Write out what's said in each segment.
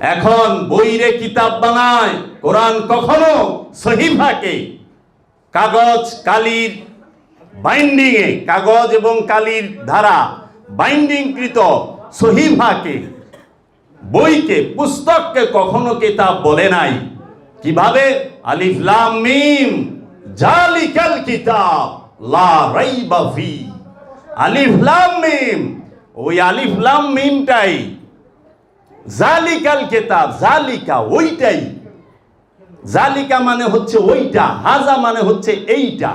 এখন বইরে কিতাব বানায়, কোরআন কখনো সহিফাকে কাগজ, কালির বাইন্ডিং এ কাগজ এবং কালির ধারা বাইন্ডিংকৃত সহিফাকে বইকে, পুস্তককে কখনো কিতাব বলে নাই। কীভাবে? আলিফ, লাম, মিম, জালিকাল কিতাব, লা রাইবা ফি। আলিফ, লাম, মিম, ওই আলিফ, লাম, মিমটাই জালিকাল কেতাব, জালিকা ওইটাই। জালিকা মানে হচ্ছে ওইটা, হাজা মানে হচ্ছে এইটা।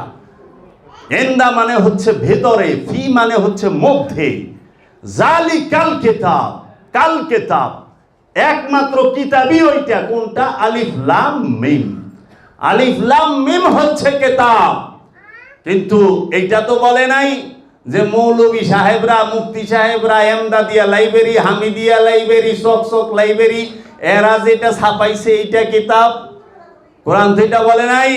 এন্দা মানে হচ্ছে ভেতরে, ফি মানে হচ্ছে মধ্যে। জালি কাল কেতাব কাল কেতাব। একমাত্র কিতাবই ওইটা, কোনটা? আলিফ, লাম, মিম। আলিফ, লাম, মিম হচ্ছে কেতাব। কিন্তু এইটা তো বলে নাই। যে মৌলবী সাহেবরা মুক্তি সাহেবরা, এমদাদিয়া লাইব্রেরি, হামিদিয়া লাইব্রেরি শোক শোক লাইব্রেরি, এরা যেটা ছাপাইছে এইটা কিতাব, কোরআন তো এটা বলে নাই।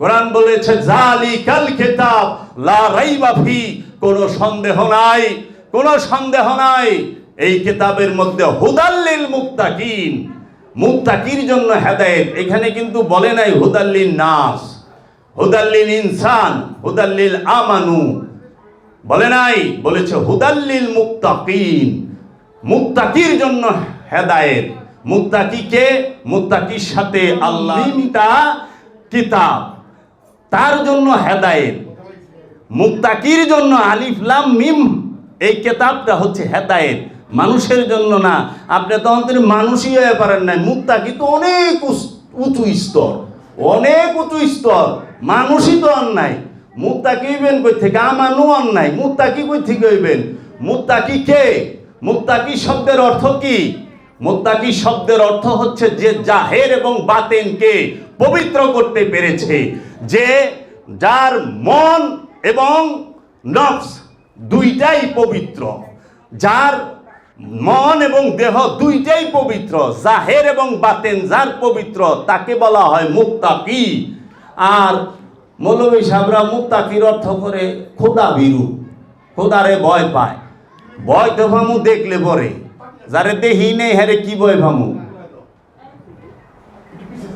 কোরআন বলেছে জালি কাল কিতাব, লা রাইবা ফি কোনো সন্দেহ নাই, কোনো সন্দেহ নাই। এই কিতাবের মধ্যে হুদাল্লিল মুক্তাকিন মুক্তাকির জন্য হেদায়েত। এখানে কিন্তু বলে নাই হুদাল্লিল নাস, হুদাল্লিল ইনসান, হুদাল্লিল আমানু। বলে নাই বলেছে হুদাল্লিল মুক্তাকিন মুক্তাকির জন্য হেদায়েত। মুক্তাকিকে মুক্তাকির সাথে আল্লাহটা কিতাব। তার জন্য হেদায়েত। মুক্তাকির জন্য আলিফ লাম মিম এই কেতাবটা হচ্ছে হেদায়েত। মানুষের জন্য না। আপনি তো অন্তরে মানুষই হয়ে পারেন নাই। মুক্তাকি তো অনেক উঁচু স্তর। অনেক উঁচু স্তর। মানুষই তো অন্যায় মুক্তাকি হইবেন কই থেকে? আমানু অন্যায় মুক্তাকি কই থেকে হইবেন? মুক্তাকি কে? মুক্তাকি শব্দের অর্থ কি? মুত্তাকি শব্দের অর্থ হচ্ছে যে জাহের এবং বাতেনকে পবিত্র করতে পেরেছে, যে যার মন এবং নফস দুইটাই পবিত্র। যার মন এবং দেহ দুইটাই পবিত্র, জাহের এবং বাতেন যার পবিত্র, তাকে বলা হয় মুক্তাকি আর মৌলবী সাহরা মুক্তাকির অর্থ করে খোদা বিরু খোদারে ভয় পায়। ভয় তো ভামু, দেখলে পরে। যারে দেহি নেই হ্যারে কি বয় ভামু?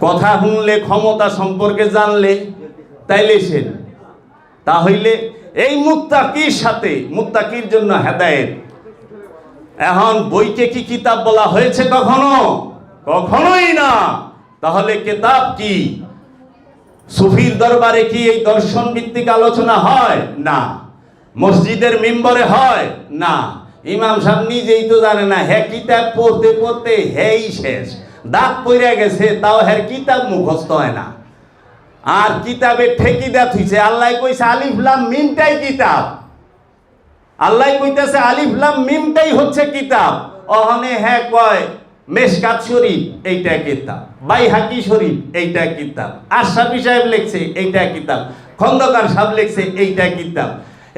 কথা শুনলে, ক্ষমতা সম্পর্কে জানলে, তাইলে সে। তাহলে এই মুক্তাকির সাথে? মুক্তাকির জন্য হেদায়েত? এখন বইকে কি কিতাব বলা হয়েছে কখনো? কখনোই না। তাহলে কেতাব কি? সুফির দরবারে কি এই দর্শন ভিত্তিক আলোচনা হয়? না। মসজিদের মেম্বরে হয়? না। ইমাম সাহেব নিজেই তো জানে না হ্যাঁ কিতাব পড়তে পড়তে হ্যাই শেষ। দাঁত পড়ে গেছে, তাও হ্যাঁ কিতাব মুখস্থ হয় না। আর কিতাবে ঠেকি থুইছে, আল্লাহ কইছে আলিফ লাম মিমটাই কিতাব। আল্লাহ কইতেছে আলিফ লাম মিমটাই হচ্ছে কিতাব। অহনে হ্যাঁ কয় মেশকাত শরীফ, এইটা কিতাব। বাইহাকি শরীফ, এইটা কিতাব। আশরাফি সাহেব লিখছে, এইটা কিতাব। খন্দকার সাহেব লিখছে, এইটা কিতাব।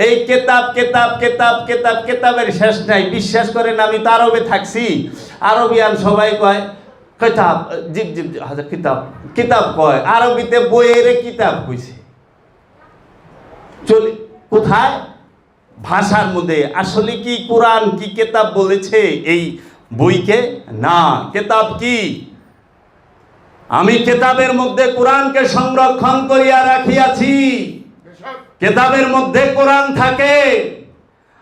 এই কেতাব কেতাব কেতাব কেতাব, কেতাবের শেষ নাই, বিশ্বাস করেন আমি তো আরবে থাকছি। আরবিয়ান সবাই কয়, কিতাব, জিপ জিপ কিতাব কিতাব কয়, আরবিতে বইয়ের কিতাব কইছে। চলে, কোথায়? ভাষার মধ্যে। আসলে কি কোরআন, কি কেতাব বলেছে? এই বইকে না। কেতাব কি? আমি কেতাবের মধ্যে কোরআনকে সংরক্ষণ করিয়া রাখিয়াছি। কেতাবের মধ্যে কোরআন থাকে।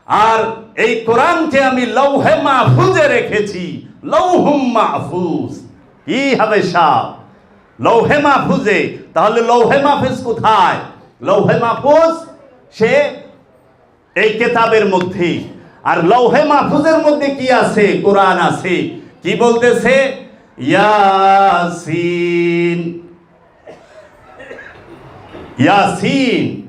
আর এই কোরআনকে আমি লৌহে মাহফুজে রেখেছি। লৌহুম মাহফুজ। কি হবে সাপ? লৌহে মাহফুজে। তাহলে লৌহে মাহফুজ কোথায়? লৌহে মাহফুজ সে এই কেতাবের মধ্যে আর লৌহে মাহফুজের মধ্যে কি আছে? কোরআন আছে। কি বলতেছে? ইয়াসিন। ইয়াসিন।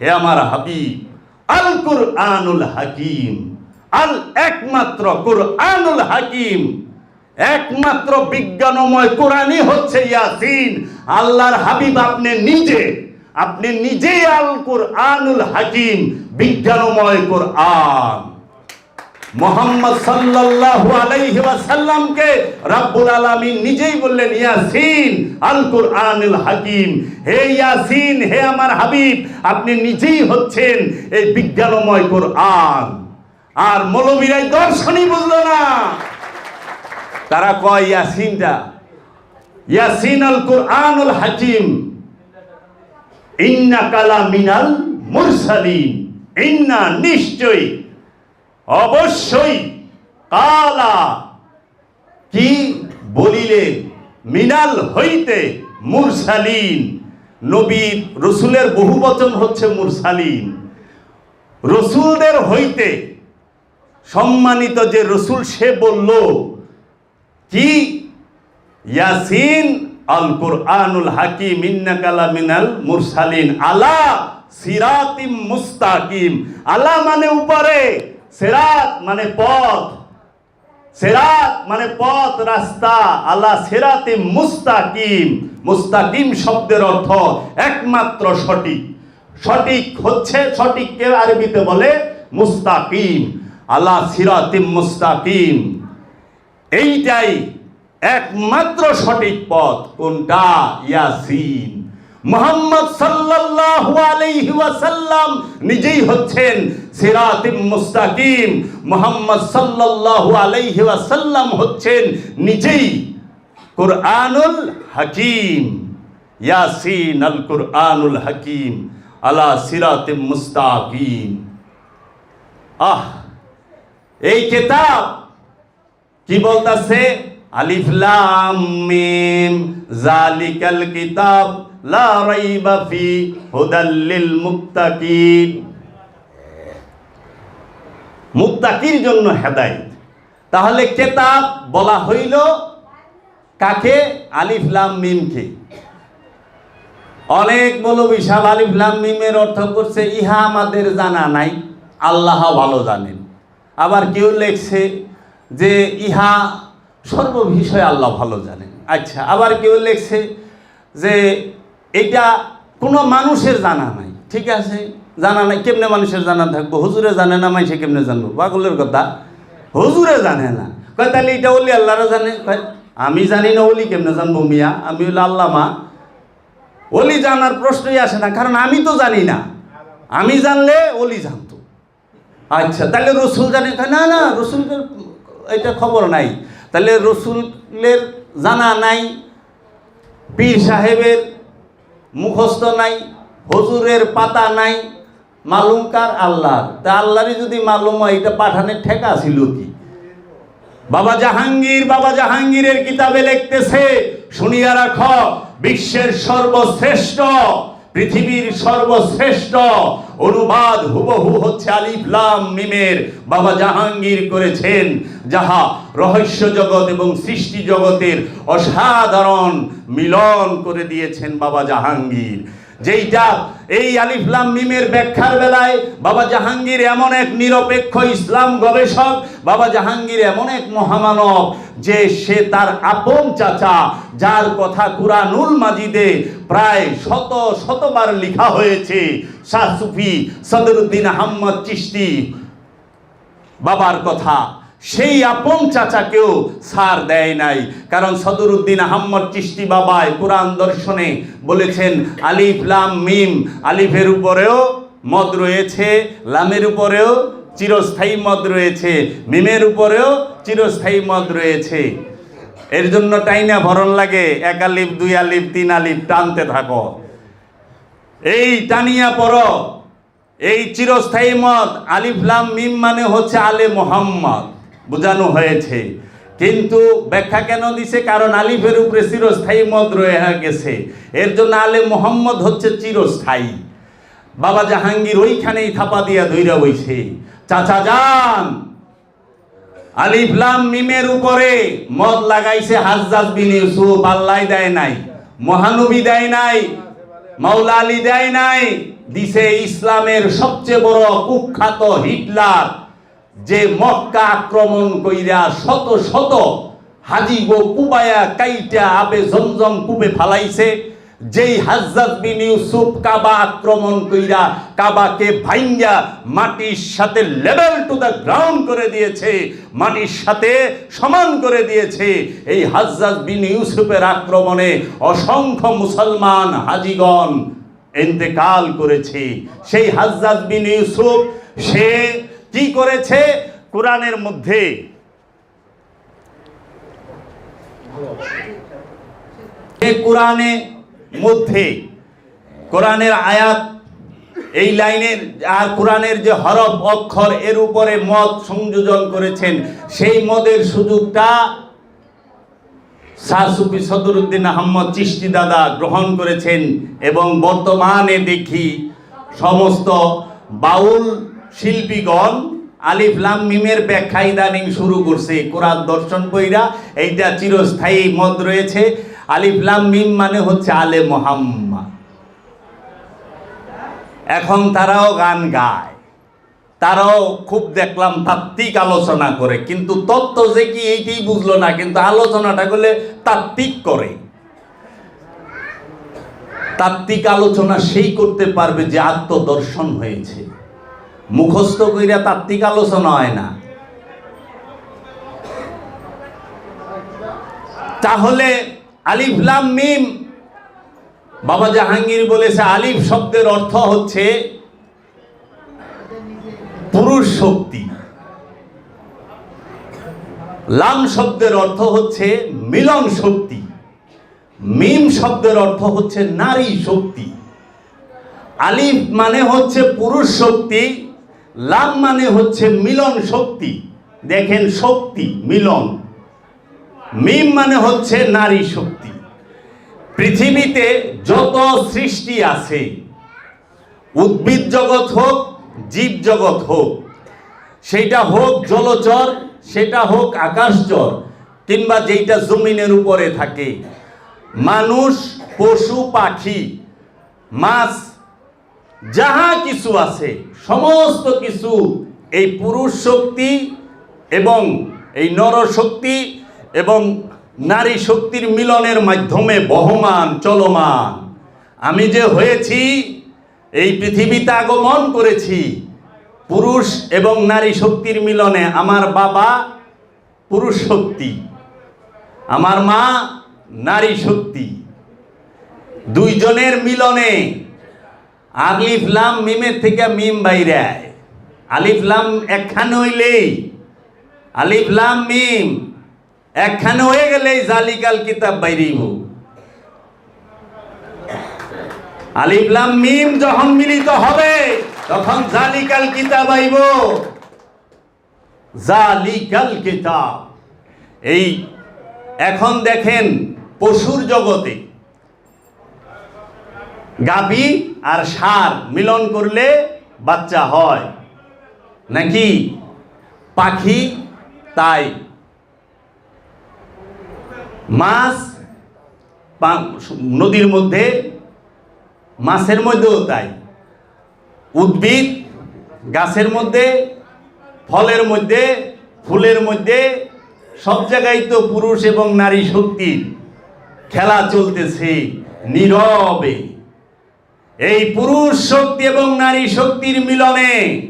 হে আমার হাবিব, আল কুরআনুল হাকিম, আল একমাত্র কুরআনুল হাকিম, একমাত্র বিজ্ঞানময় কোরআনই হচ্ছে ইয়াসিন। আল্লাহর হাবিব আপনি নিজে, আপনি নিজেই আল কুরআনুল হাকিম, বিজ্ঞানময় কোরআন। মোহাম্মদ সাল্লাল্লাহু আলাইহি ওয়াসাল্লামকে রাব্বুল আলামিন নিজেই বললেন, ইয়াসিন আল কুরআনুল হাকিম। হে ইয়াসিন, হে আমার হাবিব, আপনি নিজেই হচ্ছেন এই বিজ্ঞানময় কোরআন। আর মৌলবীরাই দর্শনই বুঝলো না। তারা কয়, ইয়াসিনটা, ইয়াসিন আল কুরআনুল হাকিম। ইন্না কালা মিনাল মুরসালিন। ইন্না নিশ্চয়ই অবশ্যই কালা কি বলিলেন মিনাল হইতে মুরসালিন? নবীর, রসুলের বহু বচন হচ্ছে মুরসালিন। রসুলদের হইতে সম্মানিত যে রসুল সে বলল, কি? ইয়াসিন আল কুরআনুল হাকিম ইন্নাকালা মিনাল মুরসালিন, আলা সিরাতিম মুস্তাকিম। আলা মানে উপরে। সিরাত মানে পথ। সেরাত মানে পথ রাস্তা। আল্লাহ সেরাতে মুস্তাকিম। মুস্তাকিম শব্দের অর্থ একমাত্র সঠিক। সঠিক হচ্ছে সঠিককে আরবিতে বলে? মুস্তাকিম। আল্লাহ সিরাতিম মুস্তাকিম। এইটাই একমাত্র সঠিক পথ। কোনটা? ইয়াসিন। মোহাম্মদ সাল্লাল্লাহু আলাইহি ওয়াসাল্লাম নিজেই হচ্ছেন সিরাতিম মুস্তাকিম। মোহাম্মদ সাল্লাল্লাহু আলাইহি ওয়াসাল্লাম হচ্ছেন নিজেই কুরআনুল হাকিম। ইয়াসিন আল কুরআনুল হাকিম। আলা সিরাতিম মুস্তাকিম। আহ, এই কিতাব কি বলতাছে? আলিফ লাম মিম। জালিকাল কিতাব, লা রাইবা ফি হুদাল লিল মুত্তাকিন। মুত্তাকির জন্য হেদায়েত। তাহলে কেতাব বলা হইল কাকে? আলিফলাম মিমকে। অনেক বলো বিশাল আলিফলাম মিমের অর্থ করছে, ইহা আমাদের জানা নাই, আল্লাহ ভালো জানেন। আবার কেউ লেখছে যে, ইহা সর্ববিষয়ে আল্লাহ ভালো জানেন। আচ্ছা আবার কেউ লেখছে যে, এটা কোনো মানুষের জানা নাই। ঠিক আছে? জানা নাই, কেমনে মানুষের জানা থাকব? হুজুরে জানে না মাইসে কেমনে জানব? পাগলের কথা। হুজুরে জানে না। কয়, তাহলে এটা ওলি আল্লাহরা জানে? আমি জানি না ওলি কেমনে জানব মিয়া? আমি হলো আল্লাহ মা ওলি জানার প্রশ্নই আসে না, কারণ আমি তো জানি না। আমি জানলে ওলি জানতো। আচ্ছা তাহলে রসুল জানে? না না, রসুলের এটা খবর নাই। তাহলে রসুলের জানা নাই, পীর সাহেবের মুখস্থ নাই, হজুরের পাতা নাই মালুমকার আল্লাহ তা আল্লাহরই যদি মালুম হয়, এটা পাঠানের ঠেকা ছিল কি? বাবা জাহাঙ্গীর, বাবা জাহাঙ্গীরের কিতাবে লিখতেছে, শুনিয়া রাখ, বিশ্বের সর্বশ্রেষ্ঠ, পৃথিবীর সর্বশ্রেষ্ঠ, অনুবাদ হুবহু হচ্ছে আলিফ লাম মিমের বাবা জাহাঙ্গীর করেছেন, যাহা রহস্য জগৎ এবং সৃষ্টি জগতের অসাধারণ মিলন করে দিয়েছেন বাবা জাহাঙ্গীর। যেইটা এই আলিফ লাম মিমের ব্যাখ্যার বেলায় বাবা জাহাঙ্গীর এমন এক নিরপেক্ষ ইসলাম গবেষক, বাবা জাহাঙ্গীর এমন এক মহামানব যে সে তার আপন চাচা, যার কথা কুরআনুল মাজিদে প্রায় শত শতবার লেখা হয়েছে। শাহ সুফি সদরুদ্দিন আহম্মদ চিশতি বাবার কথা। সেই আপন চাচাকেও সার দেয় নাই। কারণ সদরুদ্দিন আহম্মদ চিশতি বাবায় কোরআন দর্শনে বলেছেন, আলিফ, লাম, মিম, আলিফের উপরেও মদ রয়েছে, লামের উপরেও চিরস্থায়ী মদ রয়েছে, মিমের উপরেও চিরস্থায়ী মদ রয়েছে। এর জন্য টাইনা ভরণ লাগে, এক আলিফ, দুই আলিফ, তিন আলিফ টানতে থাকো। এই টানিয়া পড়ো, এই চিরস্থায়ী মত আলিফ, লাম, মিম মানে হচ্ছে আলে মোহাম্মদ। বোঝানো হয়েছে। কিন্তু ব্যাখ্যা কেন দিছে? কারণ আলিফের উপরে চিরস্থায়ী মদ রয়ে গেছে। এর জন্য আলে মোহাম্মদ হচ্ছে চিরস্থায়ী। বাবা জাহাঙ্গীর ওইখানেই থাপা দিয়া ধইরা বইছে। চাচা যান! আলিফ লাম মিমের উপরে মদ লাগাইছে হাজ্জাজ বিন ইউসুফ, আল্লাহ দেয় নাই, মহানবী দেয় নাই, মাওলা আলী দেয় নাই, দিছে ইসলামের সবচেয়ে বড় কুখ্যাত হিটলার। যে মক্কা আক্রমণ কইরা শত শত হাজি গো কুবায়া কাইটা আবে জমজম কুবে ফালাইছে, যেই হাজ্জাজ বিন ইউসুফ কাবা আক্রমণ কইরা কাবাকে ভাইঙ্গা মাটির সাথে লেভেল টু দ্য গ্রাউন্ড করে দিয়েছে, মাটির সাথে সমান করে দিয়েছে, এই হাজ্জাজ বিন ইউসুফের আক্রমণে অসংখ্য মুসলমান হাজিগণ এন্তেকাল করেছে। সেই হাজ্জাজ বিন ইউসুফ, সে কি করেছে কোরআনের মধ্যে। কোরআনে মধ্যে, কোরআনের আয়াত, এই লাইনের, আর কোরআনের যে হরফ অক্ষর, এর উপরে মদ সংযোজন করেছেন। সেই মদের সুযোগটা শাহ সুফি সদরুদ্দিন আহমদ চিস্তি দাদা গ্রহণ করেছেন এবং বর্তমানে দেখি সমস্ত বাউল শিল্পীগণ আলিফলাম মিমের ব্যাখ্যা ইদানিং শুরু করছে। কোরআন দর্শন বইরা এইটা চিরস্থায়ী মত রয়েছে। আলিফলাম মিম মানে হচ্ছে আলে মোহাম্মদ। এখন তারাও গান গায়। তারাও খুব দেখলাম তাত্ত্বিক আলোচনা করে। কিন্তু তত্ত্ব যে কি এইটাই বুঝলো না, কিন্তু আলোচনাটা করলে তাত্ত্বিক করে। তাত্ত্বিক আলোচনা সেই করতে পারবে যে আত্মদর্শন হয়েছে। মুখস্থ কইরা তাত্ত্বিক আলোচনা হয় না। তাহলে আলিফ লাম মিম, বাবা জাহাঙ্গীর বলেছে আলিফ শব্দের অর্থ হচ্ছে পুরুষ শক্তি। লাম শব্দের অর্থ হচ্ছে মিলন শক্তি। মিম শব্দের অর্থ হচ্ছে নারী শক্তি। আলিফ মানে হচ্ছে পুরুষ শক্তি। লাম মানে হচ্ছে মিলন শক্তি। দেখেন শক্তি, মিলন। মিম মানে হচ্ছে নারী শক্তি। পৃথিবীতে যত সৃষ্টি আছে, উদ্ভিদ জগৎ হোক, জীব জগৎ হোক সেটা হোক জলচর, সেটা হোক আকাশচর, কিংবা যেটা জমিনের উপরে থাকে। মানুষ, পশু, পাখি, মাছ যাহা কিছু আছে, সমস্ত কিছু এই পুরুষ শক্তি এবং এই নর শক্তি এবং নারী শক্তির মিলনের মাধ্যমে বহমান, চলমান। আমি যে হয়েছি, এই পৃথিবীতে আগমন করেছি, পুরুষ এবং নারী শক্তির মিলনে আমার বাবা পুরুষ শক্তি, আমার মা নারী শক্তি। দুইজনের মিলনে আলিফ লাম মিমের থেকে মিম বাইরে আলিফ লাম একখানে হইলেই, আলিফ লাম মিম একখান হয়ে গেলেই জালিকাল কিতাব বাইরেইব। আলিফ লাম মিম যখন মিলিত হবে, তখন জালিকাল কিতাব আইব। জালিকাল কিতাব। এই এখন দেখেন পশুর জগতে গাভী আর সার মিলন করলে বাচ্চা হয়। নাকি? পাখি তাই। মাছ নদীর মধ্যে, মাছের মধ্যেও তাই। উদ্ভিদ গাছের মধ্যে, ফলের মধ্যে, ফুলের মধ্যে, সব জায়গায় তো পুরুষ এবং নারী শক্তির খেলা চলতেছে নীরবে। এই পুরুষ শক্তি এবং নারী শক্তির মিলনে,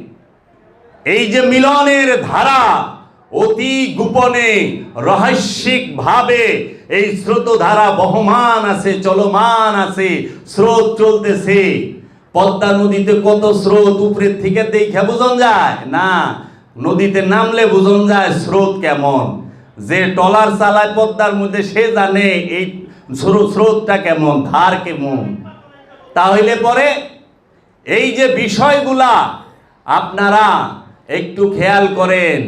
এই যে মিলনের ধারা অতি গোপনে রহস্যিক ভাবে এই স্রোতধারা বহমান আছে, চলমান আছে, স্রোত চলতেছে। পদ্মা নদীতে কত স্রোত উপরের থেকে দেখে বোঝন যায়? না, নদীতে নামলে বোঝন যায় স্রোত কেমন। যে টলার চালায় পদ্মার মধ্যে সে জানে এই স্রো- স্রোতটা কেমন, ধার কেমন। তাহলে পরে এই যে বিষয়গুলা আপনারা একটু খেয়াল করেন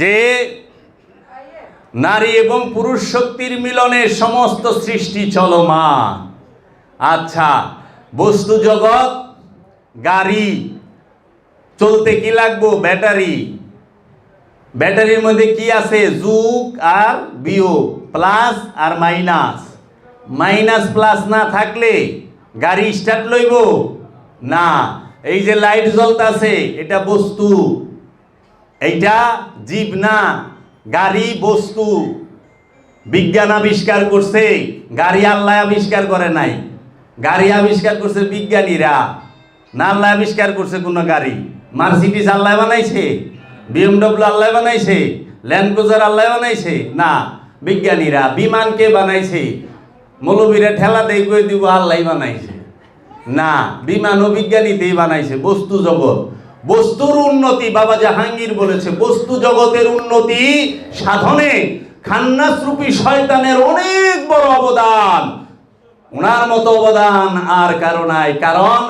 যে নারী এবং পুরুষ শক্তির মিলনে সমস্ত সৃষ্টি চলমান। আচ্ছা বস্তু জগৎ, গাড়ি, চলতে কি লাগবো? ব্যাটারি। ব্যাটারির মধ্যে কি আছে? যুগ আর বিয়োগ, প্লাস আর মাইনাস। মাইনাস, প্লাস না থাকলে গাড়ি স্টার্ট লইব? না, এই যে লাইট জ্বলতাছে, এটা বস্তু। এইটা জীব না, গাড়ি বস্তু। বিজ্ঞান আবিষ্কার করছে, গাড়ি আল্লাহ আবিষ্কার করে নাই। গাড়ি আবিষ্কার করছে বিজ্ঞানীরা, না আল্লাহ আবিষ্কার করছে কোনো গাড়ি। মার্সিডিস আল্লাহ বানাইছে বিএমডব্লিউ আল্লাহ বানাইছে ল্যান্ড আল্লাহ বানাইছে, না। বিজ্ঞানীরা বিমানকে বানাইছে মৌলবীরা ঠেলা দেই কই দিব আল্লাহ বানাইছে। না, বিমান ও বিজ্ঞানীতেই বানাইছে বস্তু জগৎ। বস্তুর উন্নতি, বাবা জাহাঙ্গীর বলেছে, বস্তু জগতের উন্নতি সাধনে খান্নাস রূপী শয়তানের অনেক বড় অবদান। ওনার মতো অবদান আর কারও নাই, কারণ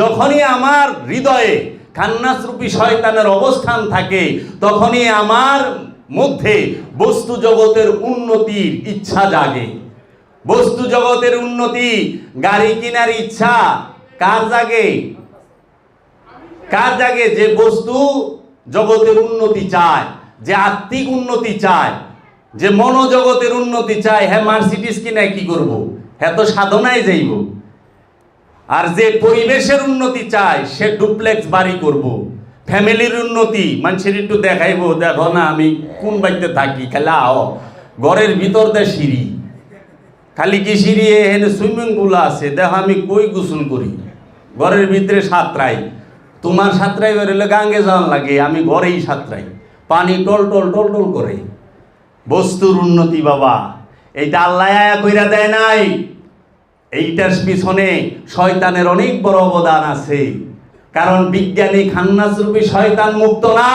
যখনই আমার হৃদয়ে খান্নাস রূপী শয়তানের অবস্থান থাকে, তখনই আমার মধ্যে বস্তু জগতের উন্নতির ইচ্ছা জাগে। বস্তু জগতের উন্নতি, গাড়ি কেনার ইচ্ছা, কার জাগে? কার জাগে যে বস্তু জগতের উন্নতি চায়, যে আত্মিক উন্নতি চায়, যে মনোজগতের উন্নতি চায়? হ্যাঁ মার্সিডিস কিনে কি করব? হ্যাঁ তো সাধনায় যাইব। আর যে পরিবেশের উন্নতি চায়, সে ডুপ্লেক্স বাড়ি করব। ফ্যামিলির উন্নতি, মানুষের একটু দেখাইবো, দেখো না আমি কোন বাড়িতে থাকি, খেলা, ঘরের ভিতর দিয়ে সিঁড়ি। খালি কি সিঁড়ি এখানে সুইমিং পুল আছে। দেখো আমি কই গোসল করি? ঘরের ভিতরে সাঁতরাই। তোমার সাঁতরাই বেরোলে গাঙ্গে যাওয়ান লাগে, আমি ঘরেই সাঁতরাই। পানি টল টল টল টল করে। বস্তুর উন্নতি বাবা। এইটা আল্লাহ আয়া কইরা দেয় নাই। এইটার পিছনে শয়তানের অনেক বড় অবদান আছে। কারণ বিজ্ঞানী খান্নাস রূপী শয়তান মুক্ত না।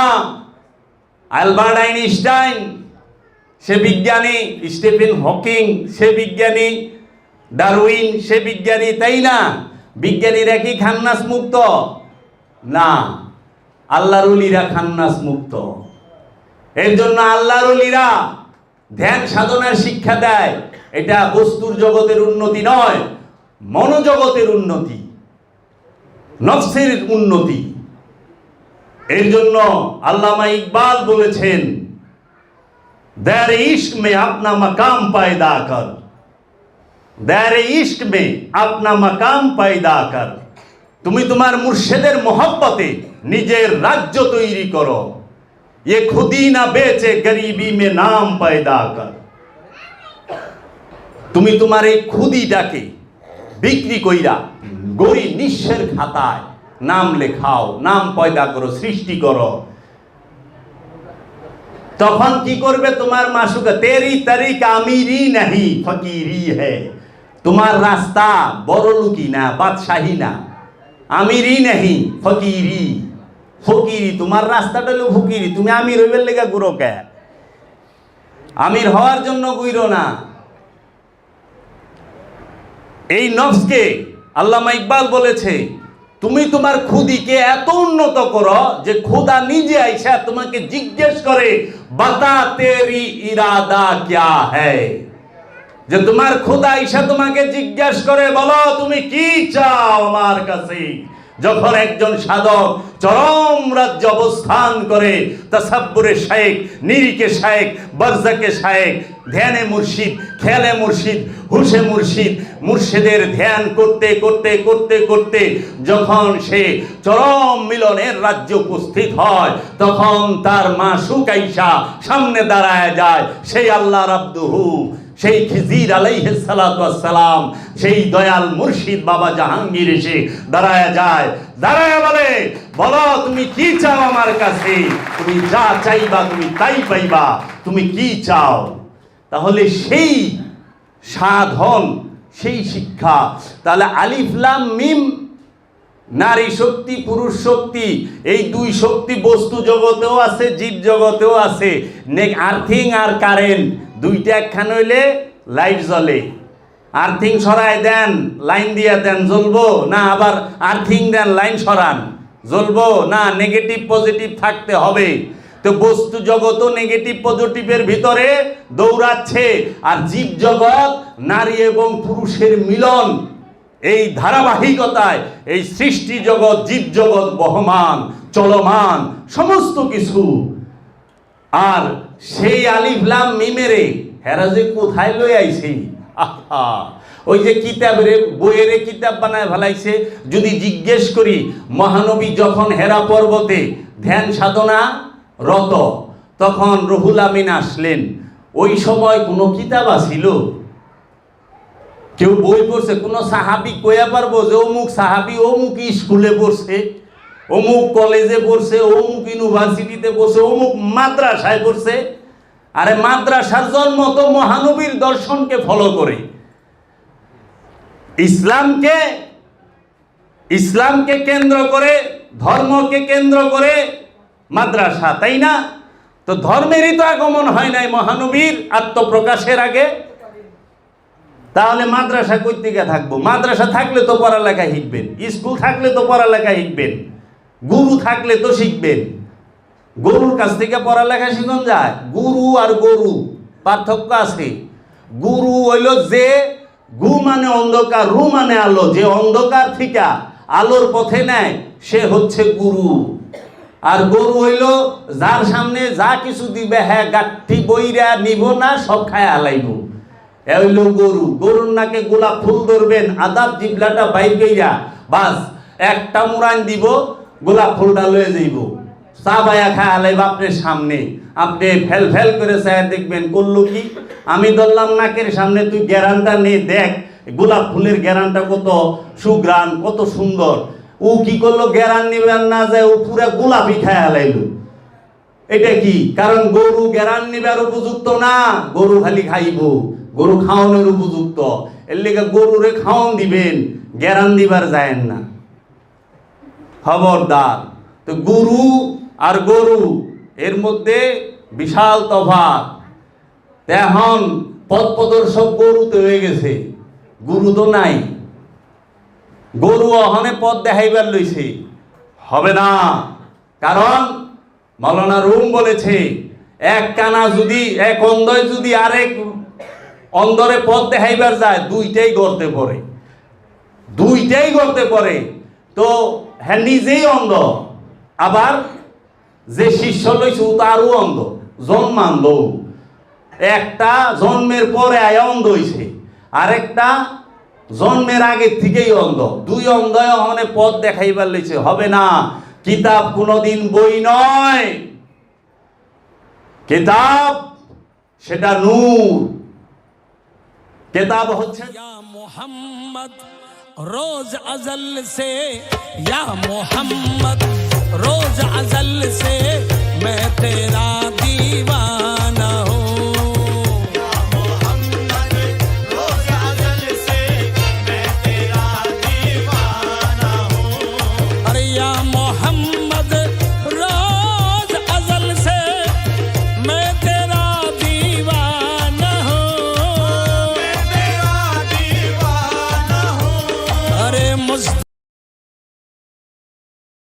আলবার্ট আইনস্টাইন সে বিজ্ঞানী স্টিফেন হকিং, সে বিজ্ঞানী ডারউইন, সে বিজ্ঞানী তাই না? বিজ্ঞানীরা কি খান্নাস মুক্ত? না। আল্লাহর উলিরা খান্নাস মুক্ত। এর জন্য আল্লাহর উলিরা ধ্যান সাধনার শিক্ষা দেয়। এটা বস্তুর জগতের উন্নতি নয়, মনোজগতের উন্নতি, নফসের উন্নতি। এর জন্য আল্লামা ইকবাল বলেছেন दर इश्क में अपना मकाम पैदा कर दर इश्क में अपना मकाम पैदा कर তুমি তোমার মুর্শেদের মহব্বতে নিজের রাজ্য তৈরি করো ये खुदी ना बेचे गरीबी में नाम पैदा कर তুমি তোমার এই খুদিটাকে বিক্রি কইরা গরিব নিঃস্বের খাতায় নাম লেখাও নাম পয়দা করো সৃষ্টি করো তখন কি করবে তোমার মাসুকা? তেরি তারিক আমিরি নাহি ফকিরি হে। তোমার রাস্তা বড় লুকি না, বাদশাহী না। আমিরি নাহি ফকিরি ফকিরি তোমার রাস্তাটা হলো ফকিরি তুমি আমির হইবার লেগে গুরো কে? আমির হওয়ার জন্য গুইরো না। এই নফসকে আল্লামা ইকবাল বলেছে তুমি তোমার খুদিকে এত উন্নত করো যে খুদা নিজে আইসা তোমাকে জিজ্ঞেস করে, বাতা তেরি ইরাদা ক্যা হ্যায়? যে তোমার খুদা আইসা তোমাকে জিজ্ঞেস করে, বলো, তুমি কি চাও আমার কাছে? যখন একজন সাধক চরম রাজ্য অবস্থান করে, তাসাব্বুরে শায়েক নিরিকে শায়েক, বরজাকে শায়েক, ধ্যানে মুর্শিদ খেয়ালে মুর্শিদ হুশে মুর্শিদ, মুর্শিদের ধ্যান করতে করতে করতে করতে যখন সে চরম মিলনের রাজ্য উপস্থিত হয়, তখন তার মা সুকাইশা সামনে দাঁড়ায় যায়, সেই আল্লাহ রাব্দুহু সেই খিজির সালাম সেই দয়াল মুর্শিদ বাবা জাহাঙ্গীর এসে দাঁড়ায় যায়। দাঁড়ায় বলে, বলো, তুমি কি চাও আমার কাছে? তুমি যা চাইবা, তুমি তাই পাইবা। তুমি কি চাও? তাহলে সেই সাধন, সেই শিক্ষা, তাহলে আলিফলাম মিম, নারী শক্তি, পুরুষ শক্তি, এই দুই শক্তি বস্তু জগতেও আছে, জীব জগতেও আছে। নেক আর্থিং আর কারেন্ট দুইটা একখান হইলে লাইট জ্বলে। আর্থিং সরায় দেন, লাইন দিয়ে দেন, জ্বলবো? না, আবার আর্থিং দেন, লাইন সরান। জ্বলবো? না, নেগেটিভ, পজিটিভ থাকতে হবে। তো বস্তু জগতও নেগেটিভ, পজিটিভের ভিতরে দৌড়াচ্ছে। আর জীব জগৎ নারী এবং পুরুষের মিলন। এই ধারাবাহিকতায় এই সৃষ্টি জগৎ, জীব জগৎ বহমান, চলমান, সমস্ত কিছু আর সেই আলিফলাম মিমেরে হেরা যে কোথায় লই আইছে? ওই যে কিতাবের বইয়ের কিতাব বানায় ফেলাইছে। যদি জিজ্ঞেস করি, মহানবী যখন হেরা পর্বতে ধ্যান সাধনা রত, তখন রহুল আমিন আসলেন। ওই সময় কোনো কিতাব আসিল কেউ বই পড়ছে, কোনো সাহাবি কয়া পারব যে অমুক সাহাবি অমুক স্কুলে পড়ছে? অমুক কলেজে পড়ছে, অমুক ইউনিভার্সিটিতে পড়ছে, অমুক মাদ্রাসায় পড়ছে। আরে মাদ্রাসার জন্ম তো মহানবীর দর্শনকে ফলো করে। ইসলামকে ইসলামকে কেন্দ্র করে, ধর্মকে কেন্দ্র করে মাদ্রাসা, তাই না? তো ধর্মেরই তো আগমন হয় নাই মহানবীর আত্মপ্রকাশের আগে। তাহলে মাদ্রাসা কই থেকে থাকব? মাদ্রাসা থাকলে তো পড়ালেখা শিখবেন, স্কুল থাকলে তো পড়ালেখা শিখবেন। গুরু থাকলে তো শিখবেন। গরুর কাছ থেকে পড়ালেখা শিখন যায়। গুরু আর গরু, পার্থক্য আছে। গুরু হইল যে, গু মানে অন্ধকার, রু মানে আলো। যে অন্ধকার থেকে আলোর পথে নেয়, সে হচ্ছে গুরু। আর গরু হইল যার সামনে যা কিছু দিবে হ্যাঁ গাঠি বইরা নিব না, সব খায় আলাইব এ হইল গরু। গরুর নাকে গোলাপ ফুল ধরবেন, আদাব জিবলাটা বাইর গইরা বাস, একটা মুরান দিব গোলাপ ফুলটা লয়ে যাইব। চা বায়া খায় আলাইব আপনার সামনে। আপনি ফেল ফেল করে চায় দেখবেন, করল কি? আমি ধরলাম নাকের সামনে, তুই গ্যারানটা নে, দেখ, গোলাপ ফুলের গ্যারানটা কত সুগ্রান কত সুন্দর। ও কি করল? গ্যারান নিবেন না যায় ও পুরা গোলাপি খায় আলাইলো। এটা কি? কারণ গরু গ্যারান নিবার উপযুক্ত না, গরু খালি খাইব। গরু খাওয়ানোর উপযুক্ত। এর লেগে গরুরে খাওয়ান দিবেন গেরান দিবার যায় না। খবরদার। তো গুরু আর গরু, এর মধ্যে বিশাল তফাৎ। তা এখন পথ প্রদর্শক গরুতে হয়ে গেছে, গুরু তো নাই। গরু অহনে পথ দেখাইবার লইছে, হবে না। কারণ মৌলানা রুম বলেছে, এক কানা যদি, এক অন্ধয় যদি আরেক অন্ধরে পথ দেখাইবার যায়, দুইটাই গর্তে পড়ে। দুইটাই গর্তে পড়ে। তো হ্যাঁ নিজেই অন্ধ। আবার যে শিষ্য লইছে তারও অন্ধ। জন্মান্ধ। একটা জন্মের পরে আয় অন্ধ হইছে। আরেকটা জন্মের আগের থেকেই অন্ধ। দুই অন্ধয় ওখানে পথ দেখাইবার লইছে। হবে না। কিতাব কোনোদিন বই নয়। কিতাব, সেটা নূর। কিতাব হচ্ছে रोज अजल से या मोहम्मद रोज अजल से मैं तेरा दीवान।